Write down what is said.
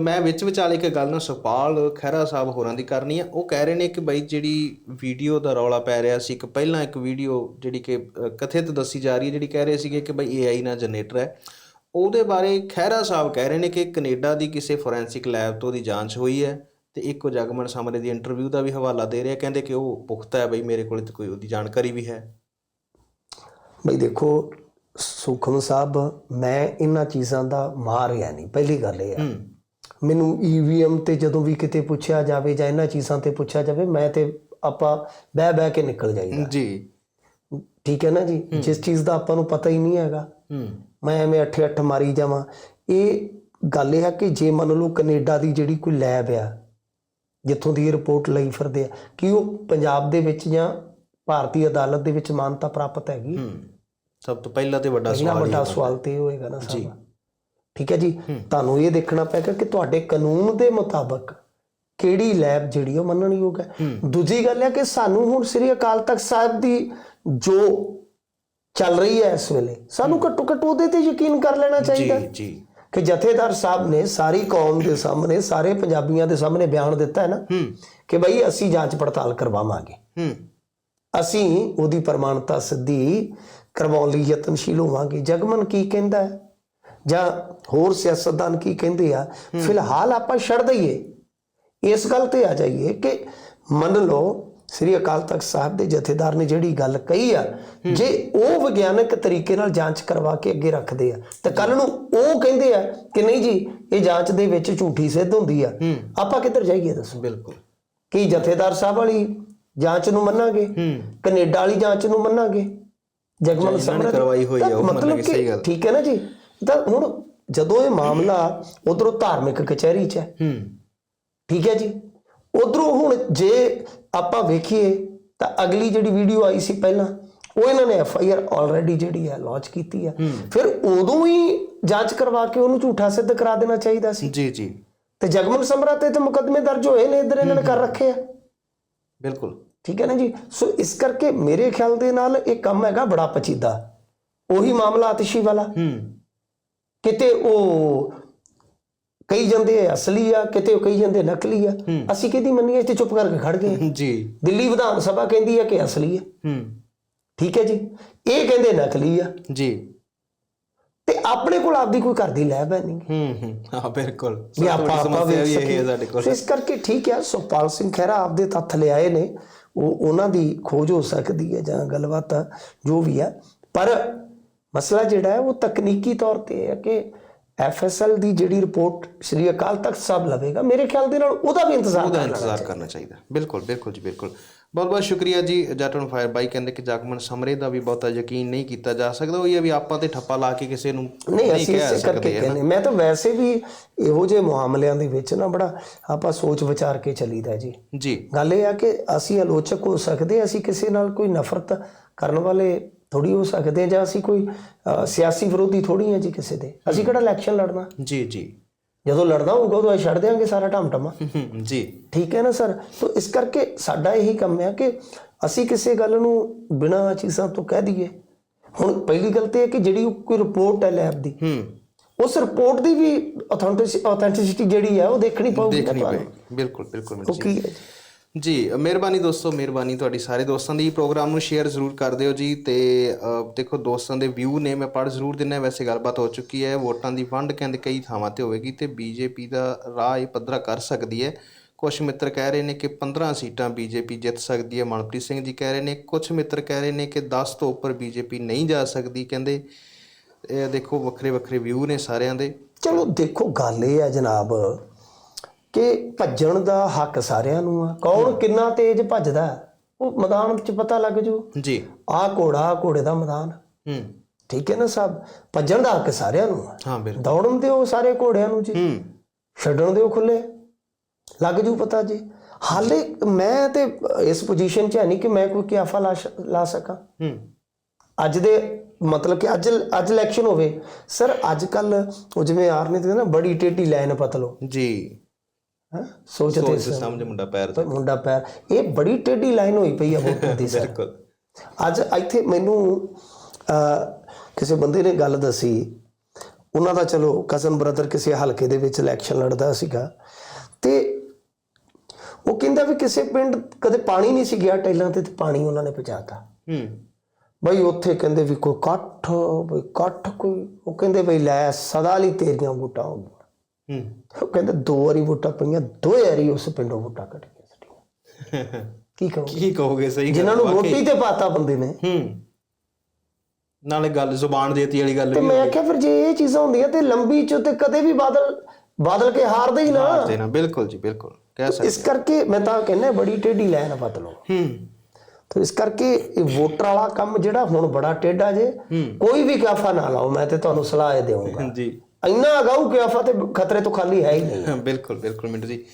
ਮੈਂ ਵਿੱਚ ਵਿਚਾਲੇ ਇੱਕ ਗੱਲ ਨਾ ਸੁਖਪਾਲ ਖਹਿਰਾ ਸਾਹਿਬ ਹੋਰਾਂ ਦੀ ਕਰਨੀ ਆ। ਉਹ ਕਹਿ ਰਹੇ ਨੇ ਕਿ ਬਈ ਜਿਹੜੀ ਵੀਡੀਓ ਦਾ ਰੌਲਾ ਪੈ ਰਿਹਾ ਸੀ, ਇੱਕ ਪਹਿਲਾਂ ਇੱਕ ਵੀਡੀਓ ਜਿਹੜੀ ਕਿ ਕਥਿਤ ਦੱਸੀ ਜਾ ਰਹੀ ਹੈ, ਜਿਹੜੀ ਕਹਿ ਰਹੇ ਸੀਗੇ ਕਿ ਬਈ AI ਨਾਲ ਜਨਰੇਟਰ ਹੈ। ਉਹਦੇ ਬਾਰੇ ਖਹਿਰਾ ਸਾਹਿਬ ਕਹਿ ਰਹੇ ਨੇ ਕਿ ਕੈਨੇਡਾ ਦੀ ਕਿਸੇ ਫੋਰੈਂਸਿਕ ਲੈਬ ਤੋਂ ਉਹਦੀ ਜਾਂਚ ਹੋਈ ਹੈ ਤੇ ਇੱਕ ਜਗਮਨ ਸਾਹਮਣੇ ਦੀ ਇੰਟਰਵਿਊ ਦਾ ਵੀ ਹਵਾਲਾ ਦੇ ਰਿਹਾ। ਕਹਿੰਦੇ ਕਿ ਉਹ ਪੁਖਤਾ ਹੈ ਬਈ ਮੇਰੇ ਕੋਲ ਤੇ ਕੋਈ ਉਹਦੀ ਜਾਣਕਾਰੀ ਵੀ ਹੈ। ਬਈ ਦੇਖੋ ਸੁਖਮ ਸਾਹਿਬ ਮੈਂ ਇਹਨਾਂ ਚੀਜ਼ਾਂ ਦਾ ਮਾਰ ਹੈ ਨਹੀਂ। ਪਹਿਲੀ ਗੱਲ ਇਹ ਹੈ। ਹੂੰ। ਮੈਨੂੰ ਈਵੀਐਮ ਤੇ ਜਦੋਂ ਵੀ ਕਿਤੇ ਪੁੱਛਿਆ ਜਾਵੇ ਜਾਂ ਇਹਨਾਂ ਚੀਜ਼ਾਂ ਤੇ ਪੁੱਛਿਆ ਜਾਵੇ ਮੈਂ ਤੇ ਆਪਾਂ ਬਹਿ ਬਹਿ ਕੇ ਨਿਕਲ ਜਾਈਦਾ। ਜੀ। ਠੀਕ ਹੈ ਨਾ ਜੀ? ਜਿਸ ਚੀਜ਼ ਦਾ ਆਪਾਂ ਨੂੰ ਪਤਾ ਹੀ ਨਹੀਂ ਹੈਗਾ। ਮੈਂ ਐਵੇਂ ਅੱਠੇ ਅੱਠ ਮਾਰੀ ਜਾਵਾਂ। ਇਹ ਗੱਲ ਇਹ ਹੈ ਕਿ ਜੇ ਮੰਨ ਲਓ ਕੈਨੇਡਾ ਦੀ ਜਿਹੜੀ ਕੋਈ ਲੈਬ ਆ ਜਿੱਥੋਂ ਦੀ ਰਿਪੋਰਟ ਲਈ ਫਿਰਦੇ ਆ ਕਿ ਉਹ ਪੰਜਾਬ ਦੇ ਵਿੱਚ ਜਾਂ ਭਾਰਤੀ ਅਦਾਲਤ ਦੇ ਵਿੱਚ ਮਾਨਤਾ ਪ੍ਰਾਪਤ ਹੈਗੀ। ਸਭ ਤੋਂ ਪਹਿਲਾ ਤੇ ਵੱਡਾ ਸਵਾਲ ਹੀ ਵੱਡਾ ਸਵਾਲ ਤੇ ਹੋਏਗਾ ਨਾ ਸਾਹਿਬ ਠੀਕ ਹੈ ਜੀ? ਤੁਹਾਨੂੰ ਇਹ ਦੇਖਣਾ ਪਏਗਾ ਕਿ ਤੁਹਾਡੇ ਕਾਨੂੰਨ ਦੇ ਮੁਤਾਬਕ ਕਿਹੜੀ ਲੈਬ ਜਿਹੜੀ ਉਹ ਮੰਨਣਯੋਗ ਹੈ। ਦੂਜੀ ਗੱਲ ਹੈ ਕਿ ਸਾਨੂੰ ਹੁਣ ਸ੍ਰੀ ਅਕਾਲ ਤਖਤ ਸਾਹਿਬ ਦੀ ਜੋ ਚੱਲ ਰਹੀ ਹੈ ਇਸ ਵੇਲੇ ਸਾਨੂੰ ਘੱਟੋ ਘੱਟ ਉਹਦੇ ਤੇ ਯਕੀਨ ਕਰ ਲੈਣਾ ਚਾਹੀਦਾ। ਜੀ। ਜੀ ਕਿ ਜਥੇਦਾਰ ਸਾਹਿਬ ਨੇ ਸਾਰੀ ਕੌਮ ਦੇ ਸਾਹਮਣੇ ਸਾਰੇ ਪੰਜਾਬੀਆਂ ਦੇ ਸਾਹਮਣੇ ਬਿਆਨ ਦਿੱਤਾ ਹੈ ਨਾ ਕਿ ਬਈ ਅਸੀਂ ਜਾਂਚ ਪੜਤਾਲ ਕਰਵਾਵਾਂਗੇ। ਅਸੀਂ ਉਹਦੀ ਪ੍ਰਮਾਣਤਾ ਸਿੱਧੀ ਕਰਵਾਉਣ ਲਈ ਯਤਨਸ਼ੀਲ ਹੋਵਾਂਗੇ। ਜਗਮਨ ਕੀ ਕਹਿੰਦਾ ਹੈ? ਜਾਂ ਹੋਰ ਸਿਆਸਤਦਾਨ ਕੀ ਕਹਿੰਦੇ ਆ? ਫਿਲਹਾਲ ਆਪਾਂ ਛੱਡ ਦਈਏ। ਇਸ ਗੱਲ ਤੇ ਆ ਜਾਈਏ ਕਿ ਮੰਨ ਲਓ ਸ੍ਰੀ ਅਕਾਲ ਤਖਤ ਸਾਹਿਬ ਦੇ ਜਥੇਦਾਰ ਨੇ ਜਿਹੜੀ ਗੱਲ ਕਹੀ ਆ ਜੇ ਉਹ ਵਿਗਿਆਨਕ ਤਰੀਕੇ ਨਾਲ ਜਾਂਚ ਕਰਵਾ ਕੇ ਅੱਗੇ ਰੱਖਦੇ ਆ ਤੇ ਕੱਲ ਨੂੰ ਉਹ ਕਹਿੰਦੇ ਆ ਕਿ ਨਹੀਂ ਜੀ ਇਹ ਜਾਂਚ ਦੇ ਵਿੱਚ ਝੂਠੀ ਸਿੱਧ ਹੁੰਦੀ ਆ। ਆਪਾਂ ਕਿੱਧਰ ਜਾਈਏ ਦੱਸੋ? ਬਿਲਕੁਲ। ਕੀ ਜਥੇਦਾਰ ਸਾਹਿਬ ਵਾਲੀ ਜਾਂਚ ਨੂੰ ਮੰਨਾਂਗੇ? ਕੈਨੇਡਾ ਵਾਲੀ ਜਾਂਚ ਨੂੰ ਮੰਨਾਂਗੇ? ਜਗਮਨ ਸਮਰਾ ਕਰਵਾਈ ਹੋਈ ਤਾਂ ਉਹ ਮਤਲਬ ਸਹੀ ਗੱਲ। ਠੀਕ ਹੈ ਨਾ ਜੀ? ਤਾਂ ਹੁਣ ਜਦੋਂ ਇਹ ਮਾਮਲਾ ਉਧਰੋਂ ਧਾਰਮਿਕ ਕਚਹਿਰੀ 'ਚ ਹੈ ਹੂੰ। ਠੀਕ ਹੈ ਜੀ? ਉਧਰੋਂ ਹੁਣ ਜੇ ਆਪਾਂ ਵੇਖੀਏ ਤਾਂ ਅਗਲੀ ਜਿਹੜੀ ਵੀਡੀਓ ਆਈ ਸੀ ਪਹਿਲਾਂ ਉਹ ਇਹਨਾਂ ਨੇ ਐਫ ਆਈ ਆਰ ਆਲਰੇਡੀ ਜਿਹੜੀ ਹੈ ਲਾਂਚ ਕੀਤੀ ਹੈ। ਫਿਰ ਉਦੋਂ ਹੀ ਜਾਂਚ ਕਰਵਾ ਕੇ ਉਹਨੂੰ ਝੂਠਾ ਸਿੱਧ ਕਰਾ ਦੇਣਾ ਚਾਹੀਦਾ ਸੀ। ਜੀ ਜੀ। ਤੇ ਜਗਮਨ ਸਮਰਾ ਤੇ ਤਾਂ ਮੁਕੱਦਮੇ ਦਰਜ ਹੋਏ ਨੇ ਇਧਰ ਇਹਨਾਂ ਨੇ ਕਰ ਰੱਖੇ ਆ। ਬਿਲਕੁਲ। ਠੀਕ ਹੈ ਨਾ ਜੀ? ਸੋ ਇਸ ਕਰਕੇ ਮੇਰੇ ਖਿਆਲ ਦੇ ਨਾਲ ਇਹ ਕੰਮ ਹੈਗਾ ਬੜਾ ਪਚੀਦਾ। ਉਹੀ ਮਾਮਲਾ ਆਤਿਸ਼ੀ ਵਾਲਾ। ਹੂੰ। ਕਿਤੇ ਉਹ ਕਈ ਜਾਂਦੇ ਆ ਅਸਲੀ ਆ ਕਿਤੇ ਉਹ ਕਈ ਜਾਂਦੇ ਨਕਲੀ ਆ। ਅਸੀਂ ਕਿਹਦੀ ਮੰਨੀਏ? ਇੱਥੇ ਚੁੱਪ ਕਰਕੇ ਖੜ ਗਏ ਜੀ। ਦਿੱਲੀ ਵਿਧਾਨ ਸਭਾ ਕਹਿੰਦੀ ਹੈ ਕਿ ਅਸਲੀ ਹੂੰ। ਠੀਕ ਹੈ ਜੀ? ਇਹ ਕਹਿੰਦੇ ਨਕਲੀ ਆ। ਜੀ। ਤੇ ਆਪਣੇ ਕੋਲ ਆਪਦੀ ਕੋਈ ਘਰ ਦੀ ਲੈਬ ਹੈ ਨਹੀਂ। ਹੂੰ ਹੂੰ। ਹਾਂ ਬਿਲਕੁਲ। ਵੀ ਸਭ ਤੋਂ ਆਪਾਂ ਵੱਡੀ ਆਪਾਂ ਸਮੱਸਿਆ ਵੇਖ ਵੀ ਇਹ ਸਕੀਏ। ਹੈ ਸਾਡੇ ਕੋਲ। ਸੋ ਇਸ ਕਰਕੇ ਠੀਕ ਹੈ ਸੁਖਪਾਲ ਸਿੰਘ ਖਹਿਰਾ ਆਪਦੇ ਤੱਥ ਲਿਆਏ ਨੇ। ਉਹ ਉਹਨਾਂ ਦੀ ਖੋਜ ਹੋ ਸਕਦੀ ਹੈ ਜਾਂ ਗੱਲਬਾਤ ਜੋ ਵੀ ਹੈ। ਪਰ ਮਸਲਾ ਜਿਹੜਾ ਹੈ ਉਹ ਤਕਨੀਕੀ ਤੌਰ ਤੇ ਹੈ ਕਿ ਐਫਐਸਐਲ ਦੀ ਜਿਹੜੀ ਰਿਪੋਰਟ ਸ਼੍ਰੀ ਅਕਾਲ ਤਖਤ ਸਾਹਿਬ ਲਵੇਗਾ ਮੇਰੇ ਖਿਆਲ ਦੇ ਨਾਲ ਉਹਦਾ ਵੀ ਇੰਤਜ਼ਾਰ ਉਹਦਾ ਕਰਨਾ ਇੰਤਜ਼ਾਰ ਕਰਨਾ ਚਾਹੀਦਾ। ਬਿਲਕੁਲ ਬਿਲਕੁਲ ਜੀ ਬਿਲਕੁਲ। ਬਹੁਤ ਬਹੁਤ ਸ਼ੁਕਰੀਆ ਜੀ ਜੱਟ ਔਨ ਫਾਇਰ ਬਾਈ ਕਹਿੰਦੇ ਕਿ ਜਗਮਨ ਸਮਰੇ ਦਾ ਵੀ ਬਹੁਤਾ ਯਕੀਨ ਨਹੀਂ ਕੀਤਾ ਜਾ ਸਕਦਾ। ਉਹ ਇਹ ਵੀ ਆਪਾਂ ਤੇ ਠੱਪਾ ਲਾ ਕੇ ਕਿਸੇ ਨੂੰ ਨਹੀਂ ਅਸੀਂ ਇਸੇ ਕਰਕੇ ਕਹਿੰਦੇ ਮੈਂ ਤਾਂ ਵੈਸੇ ਵੀ ਇਹੋ ਜਿਹੇ ਮੁਆਮਲਿਆਂ ਦੇ ਵਿੱਚ ਨਾ ਬੜਾ ਆਪਾਂ ਸੋਚ ਵਿਚਾਰ ਕੇ ਚੱਲੀਦਾ ਜੀ। ਜੀ। ਗੱਲ ਇਹ ਆ ਕਿ ਅਸੀਂ ਆਲੋਚਕ ਹੋ ਸਕਦੇ ਹਾਂ, ਅਸੀਂ ਕਿਸੇ ਨਾਲ ਕੋਈ ਨਫ਼ਰਤ ਕਰਨ ਵਾਲੇ ਥੋੜੀ ਹੋ ਸਕਦੇ ਹਾਂ ਜਾਂ ਅਸੀਂ ਕੋਈ ਸਿਆਸੀ ਵਿਰੋਧੀ ਥੋੜੀ ਹਾਂ ਜੀ ਕਿਸੇ ਦੇ। ਅਸੀਂ ਕਿਹੜਾ ਇਲੈਕਸ਼ਨ ਲੜਨਾ? ਜੀ ਜੀ। ਜਦੋਂ ਲੜਨਾ ਹੋਊਗਾ ਉਦੋਂ ਅਸੀਂ ਛੱਡ ਦਿਆਂਗੇ ਸਾਰਾ ਢਮਟਮਾ। ਹੂੰ, ਜੀ। ਠੀਕ ਹੈ ਨਾ ਸਰ? ਸੋ ਇਸ ਕਰਕੇ ਸਾਡਾ ਇਹੀ ਕੰਮ ਹੈ ਕਿ ਅਸੀਂ ਕਿਸੇ ਗੱਲ ਨੂੰ ਬਿਨਾਂ ਚੀਜ਼ਾਂ ਤੋਂ ਕਹਿ ਦਈਏ। ਹੁਣ ਪਹਿਲੀ ਗੱਲ ਤੇ ਇਹ ਕਿ ਜਿਹੜੀ ਕੋਈ ਰਿਪੋਰਟ ਹੈ ਲੈਬ ਦੀ ਹੂੰ। ਉਸ ਰਿਪੋਰਟ ਦੀ ਵੀ ਆਥੈਂਟਿਸਿਟੀ ਜਿਹੜੀ ਹੈ ਉਹ ਦੇਖਣੀ ਪਊਗੀ ਦੇਖਣੀ ਬਿਲਕੁਲ ਬਿਲਕੁਲ ਉਹ ਜੀ ਹੈ ਜੀ, ਮਿਹਰਬਾਨੀ ਦੋਸਤੋ, ਮਿਹਰਬਾਨੀ ਤੁਹਾਡੀ ਸਾਰੇ ਦੋਸਤਾਂ ਦੀ। ਪ੍ਰੋਗਰਾਮ ਨੂੰ ਸ਼ੇਅਰ ਜ਼ਰੂਰ ਕਰ ਦਿਓ ਜੀ ਤੇ ਦੇਖੋ ਦੋਸਤਾਂ ਦੇ ਵਿਊ ਨੇ ਮੈਂ ਪੜ੍ਹ ਜ਼ਰੂਰ ਦਿੰਨਾ ਵੈਸੇ ਗੱਲਬਾਤ ਹੋ ਚੁੱਕੀ ਹੈ। ਵੋਟਾਂ ਦੀ ਵੰਡ ਕਹਿੰਦੇ ਕਈ ਥਾਵਾਂ ਤੇ ਹੋਵੇਗੀ ਤੇ ਬੀਜੇਪੀ ਦਾ ਰਾਹ ਇਹ ਪੱਧਰਾ ਕਰ ਸਕਦੀ ਹੈ। ਕੁਝ ਮਿੱਤਰ ਕਹਿ ਰਹੇ ਨੇ ਕਿ 15 ਸੀਟਾਂ ਬੀਜੇਪੀ ਜਿੱਤ ਸਕਦੀ ਹੈ, ਮਨਪ੍ਰੀਤ ਸਿੰਘ ਜੀ ਕਹਿ ਰਹੇ ਨੇ। ਕੁਝ ਮਿੱਤਰ ਕਹਿ ਰਹੇ ਨੇ ਕਿ 10 ਤੋਂ ਉੱਪਰ ਬੀਜੇਪੀ ਨਹੀਂ ਜਾ ਸਕਦੀ ਕਹਿੰਦੇ। ਇਹ ਦੇਖੋ ਵੱਖਰੇ ਵੱਖਰੇ ਵਿਊ ਨੇ ਸਾਰਿਆਂ ਦੇ। ਚਲੋ ਦੇਖੋ, ਗੱਲ ਇਹ ਹੈ ਜਨਾਬ ਕਿ ਭੱਜਣ ਦਾ ਹੱਕ ਸਾਰਿਆਂ ਨੂੰ ਆ। ਕੌਣ ਕਿੰਨਾ ਤੇਜ਼ ਭੱਜਦਾ ਉਹ ਮੈਦਾਨ 'ਚ ਪਤਾ ਲੱਗ ਜੂ। ਜੀ। ਆਹ ਘੋੜਾ ਘੋੜੇ ਦਾ ਮੈਦਾਨ। ਹੂੰ। ਠੀਕ ਹੈ ਨਾ ਸਾਹਿਬ ਭੱਜਣ ਦਾ ਹੱਕ ਸਾਰਿਆਂ ਨੂੰ ਆ। ਹਾਂ ਬਿਲਕੁਲ। ਦੌੜਨ ਦਿਓ ਸਾਰੇ ਘੋੜਿਆਂ ਨੂੰ ਜੀ। ਹੂੰ। ਛੱਡਣ ਦਿਓ ਖੁੱਲੇ। ਲੱਗ ਜੂ ਪਤਾ ਜੀ। ਹਾਲੇ ਮੈਂ ਤੇ ਇਸ ਪੋਜੀਸ਼ਨ 'ਚ ਹੈ ਨਹੀਂ ਕਿ ਮੈਂ ਕੋਈ ਕਿਆਫਾ ਲਾ ਸਕਾਂ। ਹੂੰ। ਅੱਜ ਦੇ ਮਤਲਬ ਕਿ ਅੱਜ ਅੱਜ ਇਲੈਕਸ਼ਨ ਹੋਵੇ। ਸਰ ਅੱਜ ਕੱਲ ਉਹ ਜਿਵੇਂ ਆਰ ਨੇ ਤੇ ਕਹਿੰਦਾ ਬੜੀ ਟੇਢੀ ਲਾਈਨ ਪਤਲੋ। ਜੀ। ਸੋਚਦੇ ਸੋਚ ਸਮਝ ਮੁੰਡਾ ਪੈਰ ਤੇ। ਮੁੰਡਾ ਪੈਰ ਇਹ ਬੜੀ ਟੇਢੀ ਲਾਈਨ ਹੋਈ ਪਈ ਆ ਵੋਟਾਂ ਦੀ ਸਰ। ਬਿਲਕੁਲ। ਅੱਜ ਇੱਥੇ ਮੈਨੂੰ ਕਿਸੇ ਬੰਦੇ ਨੇ ਗੱਲ ਦੱਸੀ। ਉਹਨਾਂ ਦਾ ਚਲੋ ਕਜ਼ਨ ਬ੍ਰਦਰ ਕਿਸੇ ਹਲਕੇ ਦੇ ਵਿੱਚ ਇਲੈਕਸ਼ਨ ਲੜਦਾ ਸੀਗਾ। ਤੇ ਉਹ ਕਹਿੰਦਾ ਵੀ ਕਿਸੇ ਪਿੰਡ ਕਦੇ ਪਾਣੀ ਨਹੀਂ ਸੀ ਗਿਆ ਟੈਲਾਂ ਤੇ ਤੇ ਪਾਣੀ ਉਹਨਾਂ ਨੇ ਪਹੁੰਚਾਤਾ। ਹੂੰ। ਬਈ ਉੱਥੇ ਕਹਿੰਦੇ ਵੀ ਕੋਈ ਇਕੱਠ ਬਈ ਇਕੱਠ ਕੋਈ ਉਹ ਕਹਿੰਦੇ ਬਈ ਲੈ ਸਦਾ ਲਈ ਤੇਰੀਆਂ ਵੋਟਾਂ ਹੋ ਗਈਆਂ। ਹੂੰ। ਉਹ ਕਹਿੰਦੇ ਦੋ ਵਾਰੀ ਵੋਟਾਂ ਪਈਆਂ ਦੋ ਵਾਰੀ ਉਸ ਪਿੰਡੋਂ ਵੋਟਾਂ ਕੱਢ ਗਈਆਂ ਸਾਡੀਆਂ। ਕੀ ਕਹੋ ਕੀ ਕਹੋਗੇ? ਸਹੀ ਜਿਨ੍ਹਾਂ ਨੂੰ। ਵੋਟੀ ਤੇ ਪਾਤਾ ਬੰਦੇ ਨੇ। ਹੂੰ। ਨਾਲੇ ਗੱਲ ਜ਼ੁਬਾਨ ਦੇਤੀ ਵਾਲੀ ਗੱਲ ਤੇ ਮੈਂ ਆਖਿਆ ਫਿਰ ਜੇ ਇਹ ਚੀਜ਼ਾਂ ਹੁੰਦੀਆਂ ਤੇ ਲੰਬੀ ਚ ਤੇ ਕਦੇ ਵੀ ਬਾਦਲ ਬਾਦਲ ਕੇ ਹਾਰਦੇ ਹੀ ਨਾ। ਮਾਰਦੇ ਨਾ ਬਿਲਕੁਲ ਜੀ ਬਿਲਕੁਲ। ਕਹਿ ਸਕਦੇ ਇਸ ਕਰਕੇ ਮੈਂ ਤਾਂ ਕਹਿੰਦਾ ਬੜੀ ਟੇਢੀ ਲਾਈਨ ਬਦਲੋ। ਹੂੰ। ਤੇ ਇਸ ਕਰਕੇ ਇਹ ਵੋਟਰ ਵਾਲਾ ਕੰਮ ਜਿਹੜਾ ਹੁਣ ਬੜਾ ਟੇਢਾ ਜੇ ਕੋਈ ਵੀ ਕਾਫਾ ਨਾ ਲਾਓ ਮੈਂ ਤੇ ਤੁਹਾਨੂੰ ਸਲਾਹ ਇਹ ਦੇਵਾਂਗਾ। ਜੀ। ਇੰਨਾ ਅਗਾਊ ਕਾਫਾ ਤੇ ਖਤਰੇ ਤੋਂ ਖਾਲੀ ਹੈ ਹੀ ਨਹੀਂ। ਬਿਲਕੁਲ ਬਿਲਕੁਲ ਮਿੰਟੂ ਜੀ।